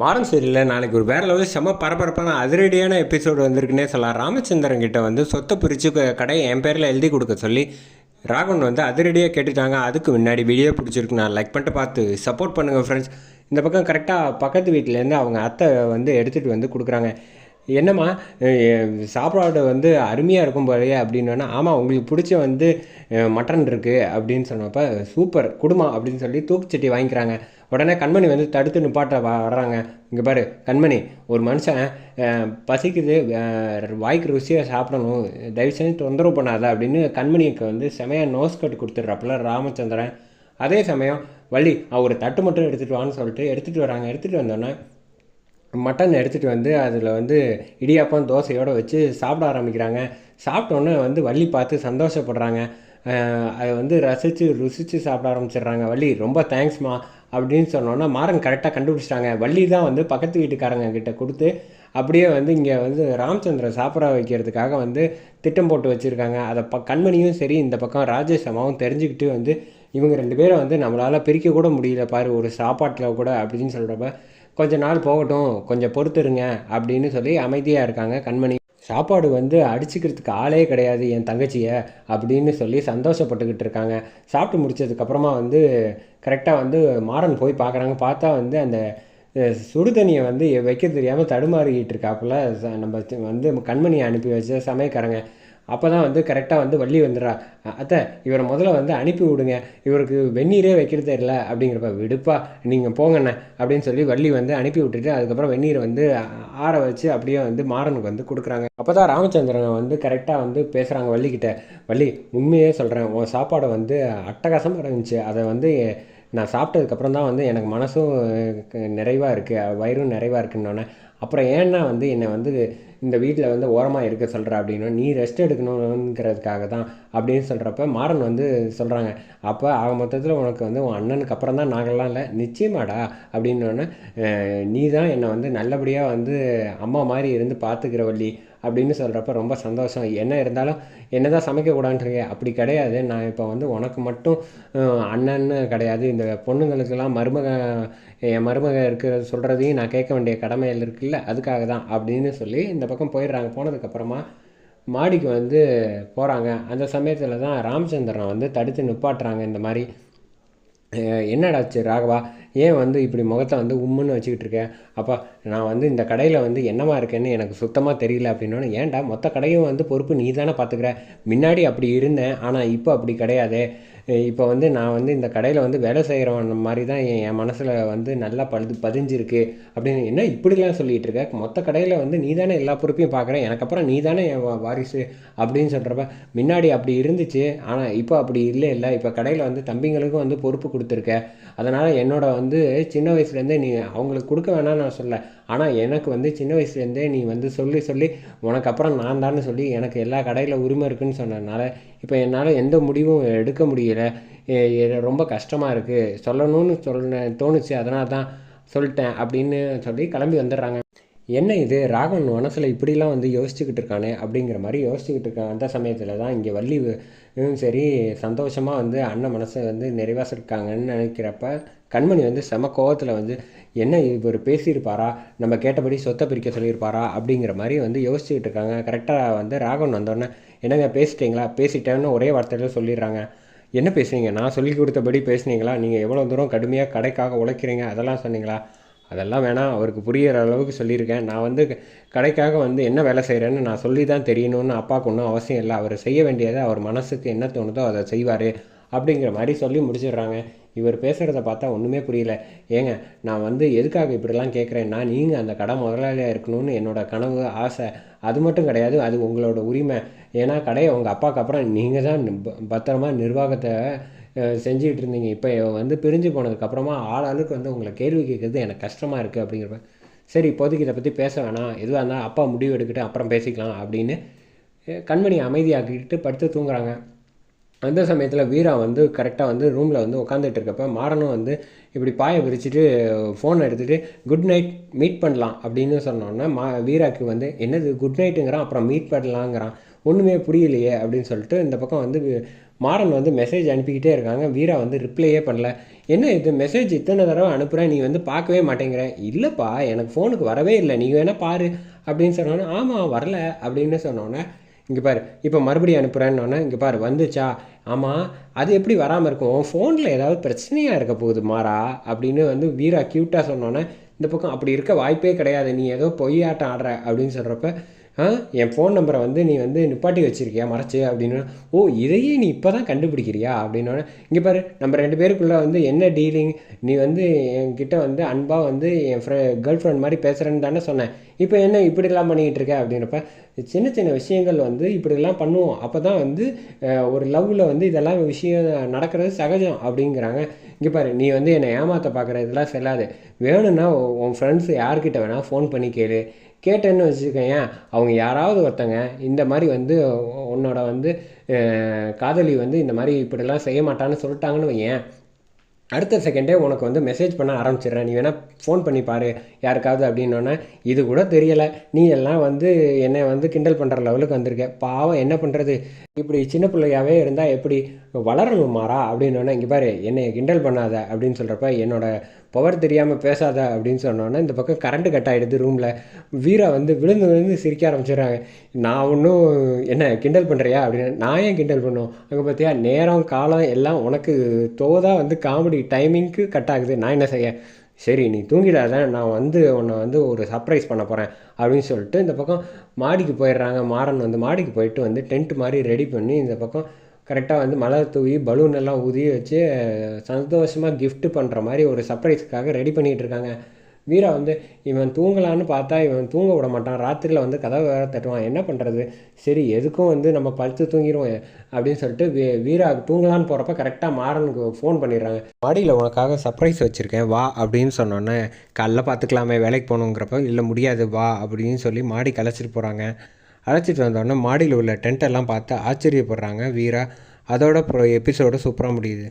Modern சீரியலில் நாளைக்கு ஒரு வேறு லெவலில் செம்ம பரபரப்பான அதிரடியான எபிசோடு வந்திருக்குன்னே சொல்லலாம். ராமச்சந்திரன் கிட்ட வந்து சொத்தை பிரித்து கடையை என் பேரில் எழுதி கொடுக்க சொல்லி ராகவன் வந்து அதிரடியாக கேட்டுட்டாங்க. அதுக்கு முன்னாடி வீடியோ பிடிச்சிருக்கு. நான் லைக் பண்ணிட்டு பார்த்து சப்போர்ட் பண்ணுங்கள் ஃப்ரெண்ட்ஸ் இந்த பக்கம் கரெக்டாக பக்கத்து வீட்டிலேருந்து அவங்க அத்தை வந்து எடுத்துகிட்டு வந்து கொடுக்குறாங்க. என்னம்மா சாப்பாடு வந்து அருமையாக இருக்கும் போலயே அப்படின்னா ஆமாம் உங்களுக்கு பிடிச்ச வந்து மட்டன் இருக்குது அப்படின்னு சொன்னப்போ சூப்பர் குடும்பம் அப்படின்னு சொல்லி தூக்குச்சட்டி வாங்கிக்கிறாங்க. உடனே கண்மணி வந்து தடுத்து நிப்பாட்ட வர்றாங்க. இங்கே பாரு கண்மணி ஒரு மனுஷன் பசிக்குது வாய்க்கு ருசியாக சாப்பிடணும் தயவு செஞ்சு தொந்தரவு பண்ணாத அப்படின்னு கண்மணிக்கு வந்து செமையாக நோஸ் கட்டு கொடுத்துட்றாப்புல ராமச்சந்திரன். அதே சமயம் வள்ளி அவர் தட்டு மட்டும் எடுத்துகிட்டு வான்னு சொல்லிட்டு எடுத்துகிட்டு வராங்க. எடுத்துகிட்டு வந்தோன்னே மட்டன் எடுத்துகிட்டு வந்து அதில் வந்து இடியாப்பம் தோசையோடு வச்சு சாப்பிட ஆரம்பிக்கிறாங்க. சாப்பிட்டோன்னே வந்து வள்ளி பார்த்து சந்தோஷப்படுறாங்க. அதை வந்து ரசித்து ருசித்து சாப்பிட ஆரம்பிச்சிடுறாங்க. வள்ளி ரொம்ப தேங்க்ஸ்மா அப்படின்னு சொன்னோன்னா மாறன் கரெக்டாக கண்டுபிடிச்சிட்டாங்க. வள்ளி தான் வந்து பக்கத்து வீட்டுக்காரங்க கிட்ட கொடுத்து அப்படியே வந்து இங்கே வந்து ராமச்சந்திர சாப்பிட வைக்கிறதுக்காக வந்து திட்டம் போட்டு வச்சுருக்காங்க. அதை ப கண்மணியும் சரி இந்த பக்கம் ராஜேஷ் அம்மாவும் தெரிஞ்சுக்கிட்டு வந்து இவங்க ரெண்டு பேரும் வந்து நம்மளால் பிரிக்க கூட முடியல. பாரு ஒரு சாப்பாட்டில் கூட அப்படின்னு சொல்கிறப்ப கொஞ்ச நாள் போகட்டும் கொஞ்சம் பொறுத்துருங்க அப்படின்னு சொல்லி அமைதியாக இருக்காங்க கண்மணி. சாப்பாடு வந்து அடிச்சுக்கிறதுக்கு ஆளே கிடையாது என் தங்கச்சியை அப்படின்னு சொல்லி சந்தோஷப்பட்டுக்கிட்டு இருக்காங்க. சாப்பிட்டு முடிச்சதுக்கப்புறமா வந்து கரெக்டாக வந்து மாறன் போய் பார்க்குறாங்க. பார்த்தா வந்து அந்த சுடுதண்ணியை சுடு தண்ணியை வந்து வைக்க தெரியாமல் தடுமாறிக்கிட்டு இருக்காப்புல. ச- நம்ம வந்து கண்மணியை அனுப்பி வச்ச சமயக்காரங்க. அப்போ தான் வந்து கரெக்டாக வந்து வள்ளி வந்துடுறா. அத்தை இவரை முதல்ல வந்து அனுப்பி விடுங்க. இவருக்கு வெந்நீரே வைக்கிறது தெரியல. அப்படிங்கிறப்ப விடுப்பா நீங்கள் போங்கண்ணே அப்படின்னு சொல்லி வள்ளி வந்து அனுப்பி விட்டுட்டு அதுக்கப்புறம் வெந்நீரை வந்து ஆற வச்சு அப்படியே வந்து மாறனுக்கு வந்து கொடுக்குறாங்க. அப்போ தான் ராமச்சந்திரன் வந்து கரெக்டாக வந்து பேசுகிறாங்க வள்ளிக்கிட்ட வள்ளி உண்மையே சொல்கிறேன் உன் சாப்பாடை வந்து அட்டகாசமாக இருந்துச்சு. அதை வந்து நான் சாப்பிட்டதுக்கப்புறம் தான் வந்து எனக்கு மனசும் நிறைவாக இருக்குது வயிறும் நிறைவாக இருக்குன்னொன்னே. அப்புறம் ஏன்னா வந்து என்னை வந்து இந்த வீட்டில் வந்து ஓரமாக இருக்க சொல்கிற அப்படின்னா நீ ரெஸ்ட் எடுக்கணுங்கிறதுக்காக தான் அப்படின்னு சொல்கிறப்ப மாறன் வந்து சொல்கிறாங்க அப்போ ஆக மொத்தத்தில் உனக்கு வந்து உன் அண்ணனுக்கு அப்புறம் தான் நாங்கள்லாம் இல்லை நிச்சயமாடா அப்படின்னோடனே நீ தான் என்னை வந்து நல்லபடியாக வந்து அம்மா மாதிரி இருந்து பார்த்துக்கிற வள்ளி. அப்படின்னு சொல்கிறப்ப ரொம்ப சந்தோஷம். என்ன இருந்தாலும் என்ன தான் சமைக்கக்கூடாதுன்றீங்க அப்படி கிடையாது. நான் இப்போ வந்து உனக்கு மட்டும் அண்ணன்னு கிடையாது. இந்த பொண்ணுங்களுக்கெல்லாம் மருமக என் மருமக இருக்கிற சொல்கிறதையும் நான் கேட்க வேண்டிய கடமையில் இருக்குல்ல. அதுக்காக தான் அப்படின்னு சொல்லி இந்த பக்கம் போயிடுறாங்க. போனதுக்கப்புறமா மாடிக்கு வந்து போகிறாங்க அந்த சமயத்தில் தான் ராமச்சந்திரன் வந்து தடுத்து நிப்பாட்டுறாங்க இந்த மாதிரி. என்னடாச்சு ராகவா? ஏன் வந்து இப்படி முகத்தை வந்து உம்முன்னு வச்சுக்கிட்டு இருக்கேன் அப்பா நான் வந்து இந்த கடையில் வந்து என்னமா இருக்கேன்னு எனக்கு சுத்தமாக தெரியல அப்படின்னோன்னு ஏன்டா மொத்த கடையும் வந்து பொறுப்பு நீ தானே பார்த்துக்கிற முன்னாடி அப்படி இருந்தேன் ஆனால் இப்போ அப்படி கிடையாது. இப்போ வந்து நான் வந்து இந்த கடையில் வந்து வேலை செய்கிறவன் மாதிரி தான் என் என் மனசில் வந்து நல்லா பழுது பதிஞ்சிருக்கு அப்படின்னு என்ன இப்படிலாம் சொல்லிகிட்டு இருக்க? மொத்த கடையில் வந்து நீ தானே எல்லா பொறுப்பையும் பார்க்குறேன் எனக்கு அப்புறம் நீ தானே என் வாரிசு அப்படின்னு சொல்கிறப்ப முன்னாடி அப்படி இருந்துச்சு ஆனால் இப்போ அப்படி இல்லை இல்லை. இப்போ கடையில் வந்து தம்பிங்களுக்கும் வந்து பொறுப்பு கொடுத்துருக்க. அதனால் என்னோட வந்து சின்ன வயசுலேருந்தே நீ அவங்களுக்கு கொடுக்க வேணாம்னு நான் சொல்ல ஆனால் எனக்கு வந்து சின்ன வயசுலேருந்தே நீ வந்து சொல்லி சொல்லி உனக்கு அப்புறம் நான் தான்னு சொல்லி எனக்கு எல்லா கடையில் உரிமை இருக்குன்னு சொன்னதுனால இப்போ என்னால் எந்த முடிவும் எடுக்க முடியல. ரொம்ப கஷ்டமாக இருக்குது சொல்லணும்னு சொல்ல தோணுச்சு. அதனால தான் சொல்லிட்டேன் அப்படின்னு சொல்லி கிளம்பி வந்துடுறாங்க. என்ன இது? ராகவன் மனசில் இப்படிலாம் வந்து யோசிச்சுக்கிட்டு இருக்கானே அப்படிங்கிற மாதிரி யோசிச்சுக்கிட்டு இருக்கான். அந்த சமயத்தில் தான் இங்கே வள்ளி சரி சந்தோஷமாக வந்து அண்ணன் மனசை வந்து நிறைவாசிருக்காங்கன்னு நினைக்கிறப்ப கண்மணி வந்து செம கோவத்தில் வந்து என்ன இவர் பேசியிருப்பாரா? நம்ம கேட்டபடி சொத்தை பிரிக்க சொல்லியிருப்பாரா? அப்படிங்கிற மாதிரி வந்து யோசிச்சுக்கிட்டு இருக்காங்க. கரெக்டாக வந்து ராகவன் வந்தோடனே என்னங்க பேசிட்டீங்களா? பேசிட்டேன்னு ஒரே வார்த்தையில் சொல்லிடுறாங்க. என்ன பேசுனீங்க? நான் சொல்லி கொடுத்தபடி பேசுனீங்களா? நீங்கள் எவ்வளோ தூரம் கடுமையாக கடைக்காக உழைக்கிறீங்க? அதெல்லாம் சொன்னீங்களா? அதெல்லாம் வேணாம். அவருக்கு புரிகிற அளவுக்கு சொல்லியிருக்கேன். நான் வந்து க- கடைக்காக வந்து என்ன வேலை செய்கிறேன்னு நான் சொல்லி தான் தெரியணும்னு அப்பாவுக்கு ஒன்றும் அவசியம் இல்லை. அவர் செய்ய வேண்டியதை அவர் மனசுக்கு என்ன தோணுதோ அதை செய்வார். அப்படிங்கிற மாதிரி சொல்லி முடிச்சிடுறாங்க. இவர் பேசுகிறத பார்த்தா ஒன்றுமே புரியல. ஏங்க நான் வந்து எதுக்காக இப்படிலாம் கேட்குறேன்னா நீங்கள் அந்த கடை முதலாளியாக இருக்கணும்னு என்னோட கனவு ஆசை. அது மட்டும் கிடையாது அது உங்களோட உரிமை. ஏன்னா கடையை உங்கள் அப்பாவுக்கு அப்புறம் நீங்கள் தான் ப- பத்திரமா நிர்வாகத்தை செஞ்சுக்கிட்டு இருந்தீங்க. இப்போ வந்து பிரிஞ்சு போனதுக்கப்புறமா ஆள் ஆளுக்கு வந்து உங்களை கேள்வி கேட்குறது எனக்கு கஷ்டமாக இருக்குது அப்படிங்கிறப்ப சரி இப்போதைக்கு இதை பற்றி பேச வேணாம். எதுவாக இருந்தால் அப்பா முடிவு எடுக்கிட்டு அப்புறம் பேசிக்கலாம் அப்படின்னு கண்மணி அமைதியாக்கிட்டு படுத்து தூங்குறாங்க. அந்த சமயத்தில் வீரா வந்து கரெக்டாக வந்து ரூமில் வந்து உட்காந்துட்டு இருக்கப்ப மாறனும் வந்து இப்படி பாயை விரிச்சிட்டு ஃபோன் எடுத்துகிட்டு குட் நைட் மீட் பண்ணலாம் அப்படின்னு சொன்னோன்னே மா வீராக்கு வந்து என்னது குட் நைட்டுங்கிறான் அப்புறம் மீட் பண்ணலாங்கிறான் ஒன்றுமே புரியலையே அப்படின்னு சொல்லிட்டு இந்த பக்கம் வந்து மாறன் வந்து மெசேஜ் அனுப்பிக்கிட்டே இருக்காங்க. வீரா வந்து ரிப்ளையே பண்ணல. என்ன இது மெசேஜ் இத்தனை தடவை அனுப்புகிறேன் நீ வந்து பார்க்கவே மாட்டேங்கிற. இல்லைப்பா எனக்கு ஃபோனுக்கு வரவே இல்லை நீங்கள் வேணால் பாரு அப்படின்னு சொன்னோன்னே ஆமாம் வரல அப்படின்னு சொன்னோன்னே இங்கே பாரு இப்போ மறுபடியும் அனுப்புகிறேன்னொன்னே இங்கே பாரு வந்துச்சா? ஆமாம் அது எப்படி வராமல் இருக்கும்? ஃபோனில் ஏதாவது பிரச்சனையாக இருக்க போகுது மாறா? அப்படின்னு வந்து வீரா க்யூட்டாக சொன்னோன்னே இந்த பக்கம் அப்படி இருக்க வாய்ப்பே கிடையாது நீ ஏதோ பொய்யாட்டம் ஆடுற அப்படின்னு சொல்கிறப்ப ஆ என் ஃபோன் நம்பரை வந்து நீ வந்து நிப்பாட்டி வச்சிருக்கியா மறைச்சு? அப்படின்னு ஓ இதையே நீ இப்போ தான் கண்டுபிடிக்கிறியா? அப்படின்னோடனே இங்கே பாரு நம்ம ரெண்டு பேருக்குள்ளே வந்து என்ன டீலிங் நீ வந்து என்கிட்ட வந்து அன்பாக வந்து என் ஃப்ரெ கேர்ள் ஃப்ரெண்ட் மாதிரி பேசுகிறேன்னு தானே சொன்னேன். இப்போ என்ன இப்படிலாம் பண்ணிக்கிட்டு இருக்க? அப்படின்றப்ப சின்ன சின்ன விஷயங்கள் வந்து இப்படிலாம் பண்ணுவோம். அப்போ தான் வந்து ஒரு லவ்வில் வந்து இதெல்லாம் விஷயம் நடக்கிறது சகஜம் அப்படிங்கிறாங்க. இங்கே பாரு நீ வந்து என்னை ஏமாற்ற பார்க்குற இதெல்லாம் செல்லாது. வேணும்னா உன் ஃப்ரெண்ட்ஸ் யார்கிட்ட வேணால் ஃபோன் பண்ணி கேளு. கேட்டேன்னு வச்சுக்கோயேன் அவங்க யாராவது ஒருத்தங்க இந்த மாதிரி வந்து உன்னோட வந்து காதலி வந்து இந்த மாதிரி இப்படிலாம் செய்ய மாட்டான்னு சொல்லிட்டாங்கன்னு வையேன். அடுத்த செகண்டே உனக்கு வந்து மெசேஜ் பண்ண ஆரம்பிச்சிடுறேன். நீ வேணால் ஃபோன் பண்ணி பாரு யாருக்காவது அப்படின்னோடனே இது கூட தெரியலை. நீ எல்லாம் வந்து என்னை வந்து கிண்டல் பண்ணுற லெவலுக்கு வந்திருக்க. பாவம் என்ன பண்ணுறது இப்படி சின்ன பிள்ளையாவே இருந்தால் எப்படி? வளரணும் மாறா அப்படின்னோடனே இங்கே பாரு என்னை கிண்டல் பண்ணாத அப்படின்னு சொல்கிறப்ப என்னோட பவர் தெரியாமல் பேசாத அப்படின்னு சொன்னோன்னே இந்த பக்கம் கரண்ட்டு கட் ஆகிடுது ரூமில் வீரா வந்து விழுந்து விழுந்து சிரிக்க ஆரம்பிச்சிடுறாங்க. நான் ஒன்றும் என்ன கிண்டல் பண்ணுறியா அப்படின்னு. நான் ஏன் கிண்டல் பண்ணும்? அங்கே பார்த்தியா நேரம் காலம் எல்லாம் உனக்கு தோதாக வந்து காமெடி டைமிங்க்கு கட் ஆகுது. நான் என்ன செய்ய? சரி நீ தூங்கிடாத நான் வந்து உன்னை வந்து ஒரு சர்ப்ரைஸ் பண்ண போகிறேன் அப்படின்னு சொல்லிட்டு இந்த பக்கம் மாடிக்கு போயிடுறாங்க. மாறன் வந்து மாடிக்கு போயிட்டு வந்து டென்ட் மாதிரி ரெடி பண்ணி இந்த பக்கம் கரெக்டாக வந்து மலர் தூவி பலூன் எல்லாம் ஊதிய வச்சு சந்தோஷமாக கிஃப்ட்டு பண்ணுற மாதிரி ஒரு சர்ப்ரைஸுக்காக ரெடி பண்ணிகிட்டு இருக்காங்க. வீரா வந்து இவன் தூங்கலான்னு பார்த்தா இவன் தூங்க விட மாட்டான். ராத்திரியில் வந்து கதவை வேற தட்டுவான். என்ன பண்ணுறது சரி எதுக்கும் வந்து நம்ம பழுத்து தூங்கிடுவோம் அப்படின்னு சொல்லிட்டு வீ வீரா தூங்கலான்னு போகிறப்ப கரெக்டாக மாறனுக்கு ஃபோன் பண்ணிடுறாங்க. மாடியில் உனக்காக சர்ப்ரைஸ் வச்சுருக்கேன். வா அப்படின்னு சொன்னோன்னே காலைல பார்த்துக்கலாமே. வேலைக்கு போகணுங்கிறப்ப இல்லை முடியாது. வா அப்படின்னு சொல்லி மாடி கலைச்சிட்டு போகிறாங்க அழைச்சிட்டு வந்தோடனே மாடியில் உள்ள டென்ட் எல்லாம் பார்த்து ஆச்சரியப்படுறாங்க வீரா. அதோட ப்ரோ எபிசோடு சூப்பராக முடியுது.